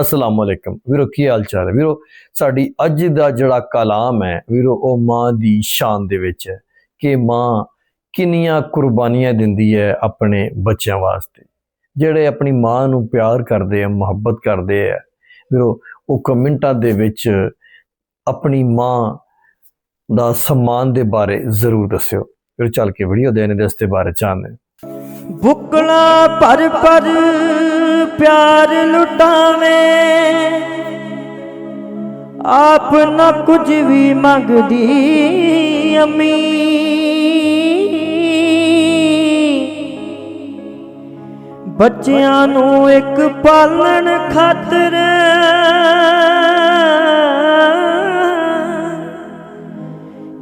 ਅਸਲਾਮ ਅਲੈਕਮ। ਵੀਰੋ, ਕੀ ਹਾਲ ਚਾਲ ਹੈ? ਵੀਰੋ, ਸਾਡੀ ਅੱਜ ਦਾ ਜਿਹੜਾ ਕਲਾਮ ਹੈ, ਵੀਰੋ, ਉਹ ਮਾਂ ਦੀ ਸ਼ਾਨ ਦੇ ਵਿੱਚ ਹੈ ਕਿ ਮਾਂ ਕਿੰਨੀਆਂ ਕੁਰਬਾਨੀਆਂ ਦਿੰਦੀ ਹੈ ਆਪਣੇ ਬੱਚਿਆਂ ਵਾਸਤੇ। ਜਿਹੜੇ ਆਪਣੀ ਮਾਂ ਨੂੰ ਪਿਆਰ ਕਰਦੇ ਆ, ਮੁਹੱਬਤ ਕਰਦੇ ਆ, ਵੀਰੋ, ਉਹ ਕਮੈਂਟਾਂ ਦੇ ਵਿੱਚ ਆਪਣੀ ਮਾਂ ਦਾ ਸਨਮਾਨ ਦੇ ਬਾਰੇ ਜ਼ਰੂਰ ਦੱਸਿਓ। ਫਿਰ ਚੱਲ ਕੇ ਵੀਡੀਓ ਦੇਣ ਦੇ ਨੇ ਇਸ ਬਾਰੇ ਜਾਣਦੇ ਹਾਂ। ਪਰ ਪਰ ਪਿਆਰ ਲੁਟਾਵੇ। ਆਪ ਨਾ ਕੁਝ ਵੀ ਮੰਗਦੀ ਅਮੀ। ਬੱਚਿਆਂ ਨੂੰ ਇੱਕ ਪਾਲਣ ਖਾਤਰ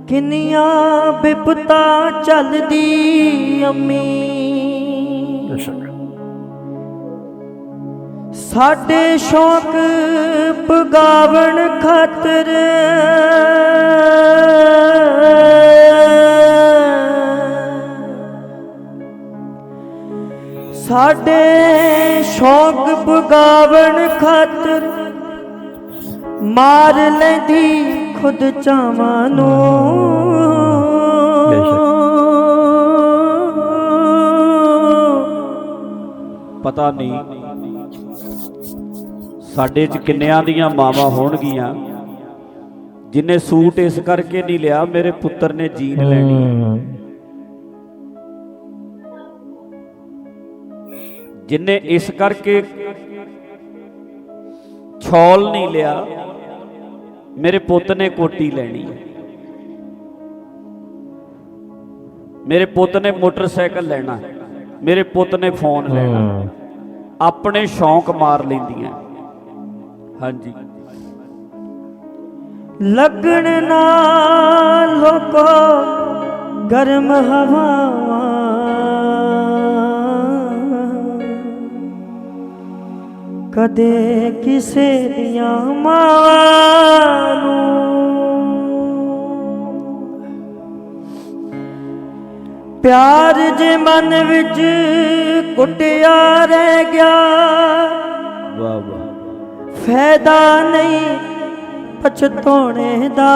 ਕਿੰਨੀਆਂ ਬਿਪਤਾ ਚੱਲਦੀ ਅੰਮੀ। ਸਾਡੇ ਸ਼ੌਕ ਪਗਾਵਣ ਖਾਤਰ। ਸਾਡੇ ਸ਼ੌਕ ਪਗਾਵਣ ਖਾਤਰ ਮਾਰ ਲੈਂਦੀ ਖੁਦ ਚਾਵਾਂ ਨੂੰ। ਪਤਾ ਨਹੀਂ ਸਾਡੇ ਚ ਕਿੰਨਿਆਂ ਦੀਆਂ ਮਾਵਾਂ ਹੋਣਗੀਆਂ ਜਿਨੇ ਸੂਟ ਇਸ ਕਰਕੇ ਨਹੀਂ ਲਿਆ ਮੇਰੇ ਪੁੱਤਰ ਨੇ ਜੀਨ ਲੈਣੀ ਹੈ। ਜਿਨੇ ਇਸ ਕਰਕੇ ਛੋਲ ਨਹੀਂ ਲਿਆ ਮੇਰੇ ਪੁੱਤ ਨੇ ਕੋਟੀ ਲੈਣੀ ਹੈ ਮੇਰੇ ਪੁੱਤ ਨੇ ਮੋਟਰਸਾਈਕਲ ਲੈਣਾ। ਮੇਰੇ ਪੁੱਤ ਨੇ ਫੋਨ ਲੈਣਾ। ਆਪਣੇ ਸ਼ੌਂਕ ਮਾਰ ਲੈਂਦੀਆਂ ਹਾਂਜੀ। ਲੱਗਣ ਨਾ ਲੋਕੋ ਗਰਮ ਹਵਾਵਾਂ। ਕਦੇ ਕਿਸੇ ਦੀਆਂ ਮਾਵਾਂ ਨੂੰ। ਪਿਆਰ ਜੇ ਮਨ ਵਿੱਚ ਕੁੱਟਿਆ ਰਹਿ ਗਿਆ। ਵਾਹ ਵਾਹ। ਫਾਇਦਾ ਨਹੀਂ ਪਛਤਾਉਣੇ ਦਾ।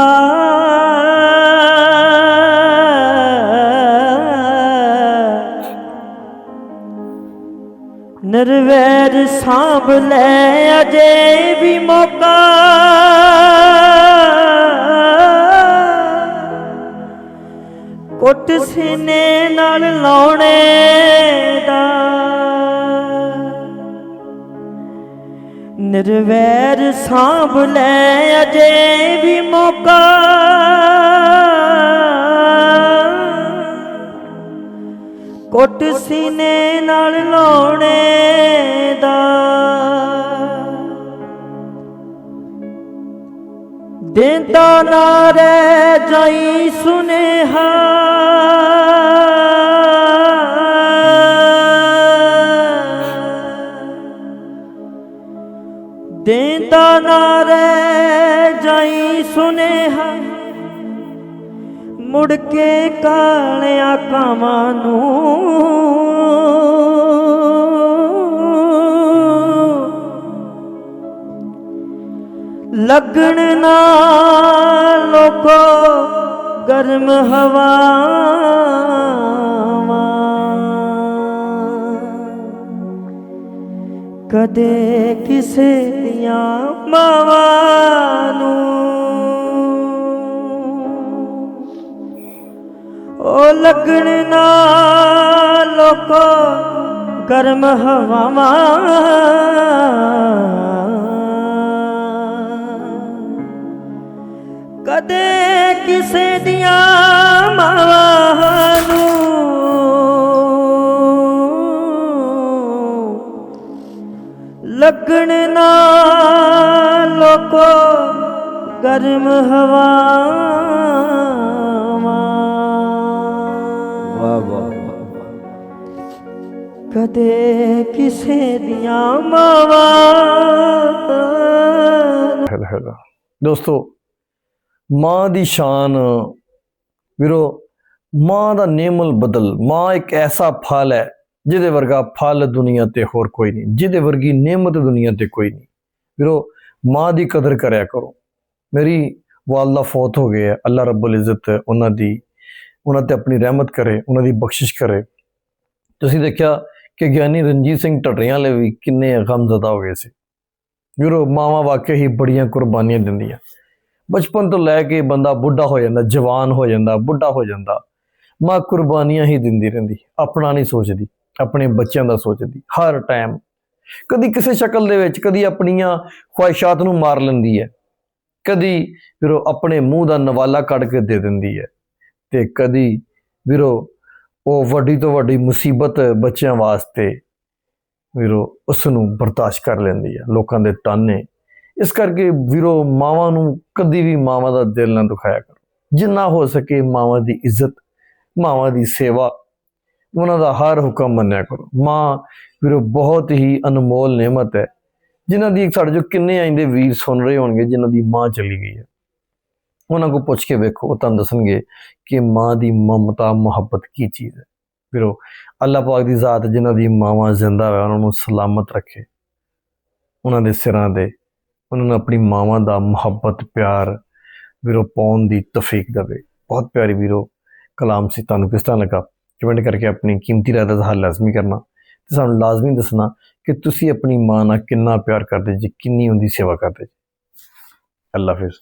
ਨਿਰਵੈਰ ਸਾਂਭ ਲੈ ਅਜੇ ਵੀ ਮੌਕਾ। ਕੁੱਟ ਸੀਨੇ ਨਾਲ ਲਾਉਣੇ ਦਾ। ਨਿਰਵੈਰ ਸਾਂਭ ਲੈ, ਅਜੇ ਵੀ ਮੌਕਾ। ਕੁੱਟ ਸੀਨੇ ਨਾਲ ਲਾਉਣੇ ਦਾ। ਦੇਂਦਾ ਨਾ ਰਹਿ ਜਾਈ ਸੁਨੇਹਾ। ਦੇਂਦਾ ਨਾ ਰਹਿ ਜਾਈ ਸੁਨੇਹਾ। ਮੁੜ ਕੇ ਕਾਲਿਆਂ ਕਾਵਾਂ ਨੂੰ। ਲੱਗਣ ਨਾ ਲੋਕੋ ਗਰਮ ਹਵਾ। ਕਦੇ ਕਿਸੇ ਦੀਆਂ ਮਾਵਾਂ ਨੂੰ। ਉਹ ਲੱਗਣ ਨਾ ਲੋਕੋ ਗਰਮ ਹਵਾਵਾਂ। ਕਦੇ ਕਿਸੇ ਦੀਆਂ ਮਾਵਾਂ ਨੂੰ ਲੱਗਣ ਨਾ ਲੋਕੋ ਗਰਮ ਹਵਾਵਾਂ। ਵਾਹ ਵਾਹ ਵਾਹ ਕਦੇ ਕਿਸੇ ਦੀਆਂ ਮਾਵਾਂ ਹੈਲੋ ਹੈਲੋ। ਦੋਸਤੋ ਮਾਂ ਦੀ ਸ਼ਾਨ ਵੀਰੋ ਮਾਂ ਦਾ ਨੇਮਲ ਬਦਲ। ਮਾਂ ਇੱਕ ਐਸਾ ਫਲ ਹੈ ਜਿਹਦੇ ਵਰਗਾ ਫਲ ਦੁਨੀਆ ਤੇ ਹੋਰ ਕੋਈ ਨਹੀਂ, ਜਿਹਦੇ ਵਰਗੀ ਨੇਮਤ ਦੁਨੀਆ ਤੇ ਕੋਈ ਨਹੀਂ। ਵੀਰੋ, ਮਾਂ ਦੀ ਕਦਰ ਕਰਿਆ ਕਰੋ। ਮੇਰੀ ਵਾਲਦਾ ਫੌਤ ਹੋ ਗਏ ਹੈ ਅੱਲਾ ਰੱਬੁਲ ਇੱਜ਼ਤ ਉਹਨਾਂ ਦੀ, ਉਹਨਾਂ ਤੇ ਆਪਣੀ ਰਹਿਮਤ ਕਰੇ, ਉਹਨਾਂ ਦੀ ਬਖਸ਼ਿਸ਼ ਕਰੇ। ਤੁਸੀਂ ਦੇਖਿਆ ਕਿ ਗਿਆਨੀ ਰਣਜੀਤ ਸਿੰਘ ਢੱਡਰੀਆਂ ਲਈ ਵੀ ਕਿੰਨੇ ਗਮਜ਼ਦਾ ਹੋ ਗਏ ਸੀ। ਵੀਰੋ, ਮਾਵਾਂ ਵਾਕਿਆ ਹੀ ਬੜੀਆਂ ਕੁਰਬਾਨੀਆਂ ਦਿੰਦੀਆਂ। ਬਚਪਨ ਤੋਂ ਲੈ ਕੇ ਬੰਦਾ ਬੁੱਢਾ ਹੋ ਜਾਂਦਾ, ਜਵਾਨ ਹੋ ਜਾਂਦਾ, ਬੁੱਢਾ ਹੋ ਜਾਂਦਾ, ਮਾਂ ਕੁਰਬਾਨੀਆਂ ਹੀ ਦਿੰਦੀ ਰਹਿੰਦੀ, ਆਪਣਾ ਨਹੀਂ ਸੋਚਦੀ। ਆਪਣੇ ਬੱਚਿਆਂ ਦਾ ਸੋਚਦੀ, ਹਰ ਟਾਈਮ ਕਦੀ ਕਿਸੇ ਸ਼ਕਲ ਦੇ ਵਿੱਚ, ਕਦੀ ਆਪਣੀਆਂ ਖੁਆਇਸ਼ਾਤ ਨੂੰ ਮਾਰ ਲੈਂਦੀ ਹੈ। ਕਦੀ ਵੀਰੋ ਆਪਣੇ ਮੂੰਹ ਦਾ ਨਵਾਲਾ ਕੱਢ ਕੇ ਦੇ ਦਿੰਦੀ ਹੈ। ਤੇ ਕਦੀ ਵੀਰੋ ਉਹ ਵੱਡੀ ਤੋਂ ਵੱਡੀ ਮੁਸੀਬਤ ਬੱਚਿਆਂ ਵਾਸਤੇ ਵੀਰੋ ਉਸ ਨੂੰ ਬਰਦਾਸ਼ਤ ਕਰ ਲੈਂਦੀ ਹੈ, ਲੋਕਾਂ ਦੇ ਤਾਨੇ। ਇਸ ਕਰਕੇ ਵੀਰੋ ਮਾਵਾਂ ਨੂੰ ਕਦੀ ਵੀ ਮਾਵਾਂ ਦਾ ਦਿਲ ਨਾ ਦੁਖਾਇਆ ਕਰੋ। ਜਿੰਨਾ ਹੋ ਸਕੇ ਮਾਵਾਂ ਦੀ ਇੱਜ਼ਤ, ਮਾਵਾਂ ਦੀ ਸੇਵਾ ਉਹਨਾਂ ਦਾ ਹਰ ਹੁਕਮ ਮੰਨਿਆ ਕਰੋ। ਮਾਂ ਵੀਰੋ, ਬਹੁਤ ਹੀ ਅਨਮੋਲ ਨਿਮਤ ਹੈ। ਜਿਨ੍ਹਾਂ ਦੀ ਸਾਡੇ ਜੋ ਕਿੰਨੇ ਆਇੰਦੇ ਵੀਰ ਸੁਣ ਰਹੇ ਹੋਣਗੇ, ਜਿਨ੍ਹਾਂ ਦੀ ਮਾਂ ਚਲੀ ਗਈ ਹੈ। ਉਹਨਾਂ ਕੋ ਪੁੱਛ ਕੇ ਵੇਖੋ, ਉਹ ਤੁਹਾਨੂੰ ਦੱਸਣਗੇ ਕਿ ਮਾਂ ਦੀ ਮਮਤਾ, ਮੁਹੱਬਤ ਕੀ ਚੀਜ਼ ਹੈ। ਵੀਰੋ, ਅੱਲਾਹ ਪਾਕ ਦੀ ਜ਼ਾਤ ਜਿਨ੍ਹਾਂ ਦੀ ਮਾਵਾਂ ਜ਼ਿੰਦਾ ਹੈ ਉਹਨਾਂ ਨੂੰ ਸਲਾਮਤ ਰੱਖੇ। ਉਹਨਾਂ ਦੇ ਸਿਰਾਂ ਦੇ ਉਹਨਾਂ ਨੂੰ ਆਪਣੀ ਮਾਵਾਂ ਦਾ ਮੁਹੱਬਤ, ਪਿਆਰ ਵੀਰੋ, ਪਾਉਣ ਦੀ ਤੌਫੀਕ ਦੇਵੇ। ਬਹੁਤ ਪਿਆਰੀ ਵੀਰੋ, ਕਲਾਮ ਸੀ ਤੁਹਾਨੂੰ ਕਿਸ ਤਰ੍ਹਾਂ ਲੱਗਾ? ਕਮੈਂਟ ਕਰਕੇ ਆਪਣੀ ਕੀਮਤੀ ਰਾਏ ਦਾ ਹੱਲ ਲਾਜ਼ਮੀ ਕਰਨਾ ਤੇ ਸਾਨੂੰ ਲਾਜ਼ਮੀ ਦੱਸਣਾ ਕਿ ਤੁਸੀਂ ਆਪਣੀ ਮਾਂ ਨਾਲ ਕਿੰਨਾ ਪਿਆਰ ਕਰਦੇ ਜੀ, ਕਿੰਨੀ ਉਹਦੀ ਸੇਵਾ ਕਰਦੇ ਜੀ। ਅੱਲਾ ਹਾਫਿਜ਼।